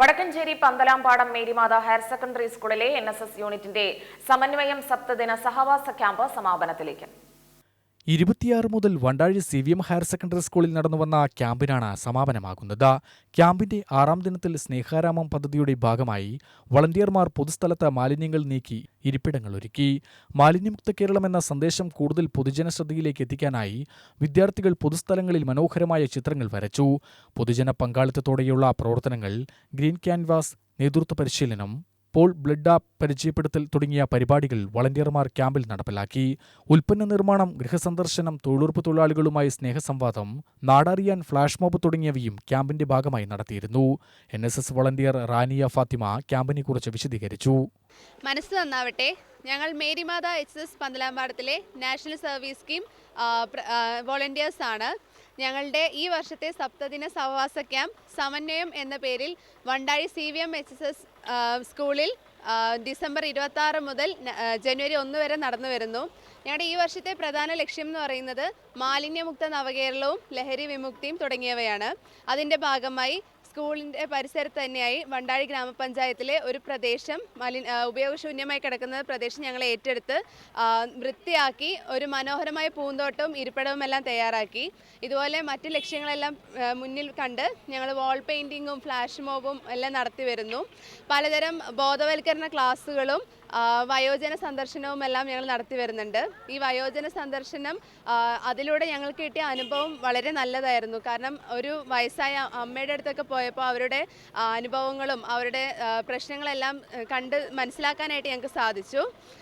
Vadakkanchery Panthalampadam Marymatha higher secondary സ്കൂളിലെ N യൂണിറ്റിന്റെ സമന്വയം സപ്തദിന സഹവാസ ക്യാമ്പ് സമാപനത്തിലേക്ക്. ഇരുപത്തിയാറ് മുതൽ Vandazhi C V M higher secondary സ്കൂളിൽ നടന്നുവന്ന ക്യാമ്പിനാണ് സമാപനമാകുന്നത്. ക്യാമ്പിന്റെ ആറാം ദിനത്തിൽ സ്നേഹാരാമം പദ്ധതിയുടെ ഭാഗമായി വളണ്ടിയർമാർ പൊതുസ്ഥലത്ത് മാലിന്യങ്ങൾ നീക്കി ഇരിപ്പിടങ്ങൾ ഒരുക്കി. മാലിന്യമുക്ത കേരളം എന്ന സന്ദേശം കൂടുതൽ പൊതുജന ശ്രദ്ധയിലേക്ക് എത്തിക്കാനായി വിദ്യാർത്ഥികൾ പൊതുസ്ഥലങ്ങളിൽ മനോഹരമായ ചിത്രങ്ങൾ വരച്ചു. പൊതുജന പങ്കാളിത്തത്തോടെയുള്ള പ്രവർത്തനങ്ങൾ ഗ്രീൻ ക്യാൻവാസ് നേതൃത്വ പരിശീലനം പോൾ ബ്ലഡ് ആപ്പ് പരിചയപ്പെടുത്തൽ തുടങ്ങിയ പരിപാടികൾ വളണ്ടിയർമാർ ക്യാമ്പിൽ നടപ്പിലാക്കി. ഉൽപ്പന്ന നിർമ്മാണം ഗൃഹസന്ദർശനം തൊഴിലുറപ്പ് തൊഴിലാളികളുമായി സ്നേഹസംവാദം നാടറിയാൻ ഫ്ലാഷ് മോബ് തുടങ്ങിയവയും ക്യാമ്പിന്റെ ഭാഗമായി നടത്തിയിരുന്നു. N S S volunteer Rania Fathima ക്യാമ്പിനെക്കുറിച്ച് വിശദീകരിച്ചു. മനസ്സ് നന്നാവട്ടെ. ഞങ്ങൾ മേരിമാത എച്ച് എസ് പന്തലാമ്പാടത്തിലെ നാഷണൽ സർവീസ് സ്കീം വോളണ്ടിയേഴ്സ് ആണ് ഞങ്ങളുടെ ഈ വർഷത്തെ സപ്തദിന സഹവാസ ക്യാമ്പ് സമന്വയം എന്ന പേരിൽ Vandazhi C V M H S S സ്കൂളിൽ ഡിസംബർ ഇരുപത്തി ആറ് മുതൽ ജനുവരി ഒന്ന് വരെ നടന്നു വരുന്നു. ഞങ്ങളുടെ ഈ വർഷത്തെ പ്രധാന ലക്ഷ്യം എന്ന് പറയുന്നത് മാലിന്യമുക്ത നവകേരളവും ലഹരി വിമുക്തിയും തുടങ്ങിയവയാണ്. അതിന്റെ ഭാഗമായി സ്കൂളിന്റെ പരിസരത്ത് തന്നെയായി വണ്ടാഴി ഗ്രാമപഞ്ചായത്തിലെ ഒരു പ്രദേശം മലി ഉപയോഗശൂന്യമായി കിടക്കുന്ന പ്രദേശം ഞങ്ങൾ ഏറ്റെടുത്ത് വൃത്തിയാക്കി ഒരു മനോഹരമായ പൂന്തോട്ടവും ഇരിപ്പിടവും എല്ലാം തയ്യാറാക്കി. ഇതുപോലെ മറ്റ് ലക്ഷ്യങ്ങളെല്ലാം മുന്നിൽ കണ്ട് ഞങ്ങൾ വാൾ പെയിന്റിങ്ങും ഫ്ലാഷ് മോബും എല്ലാം നടത്തി വരുന്നു. പലതരം ബോധവൽക്കരണ ക്ലാസ്സുകളും വയോജന സന്ദർശനവും എല്ലാം ഞങ്ങൾ നടത്തി വരുന്നുണ്ട്. ഈ വയോജന സന്ദർശനം അതിലൂടെ ഞങ്ങൾക്ക് കിട്ടിയ അനുഭവം വളരെ നല്ലതായിരുന്നു. കാരണം ഒരു വയസ്സായ അമ്മയുടെ അടുത്തൊക്കെ പോയപ്പോൾ അവരുടെ അനുഭവങ്ങളും അവരുടെ പ്രശ്നങ്ങളെല്ലാം കണ്ട് മനസ്സിലാക്കാനായിട്ട് ഞങ്ങൾക്ക് സാധിച്ചു.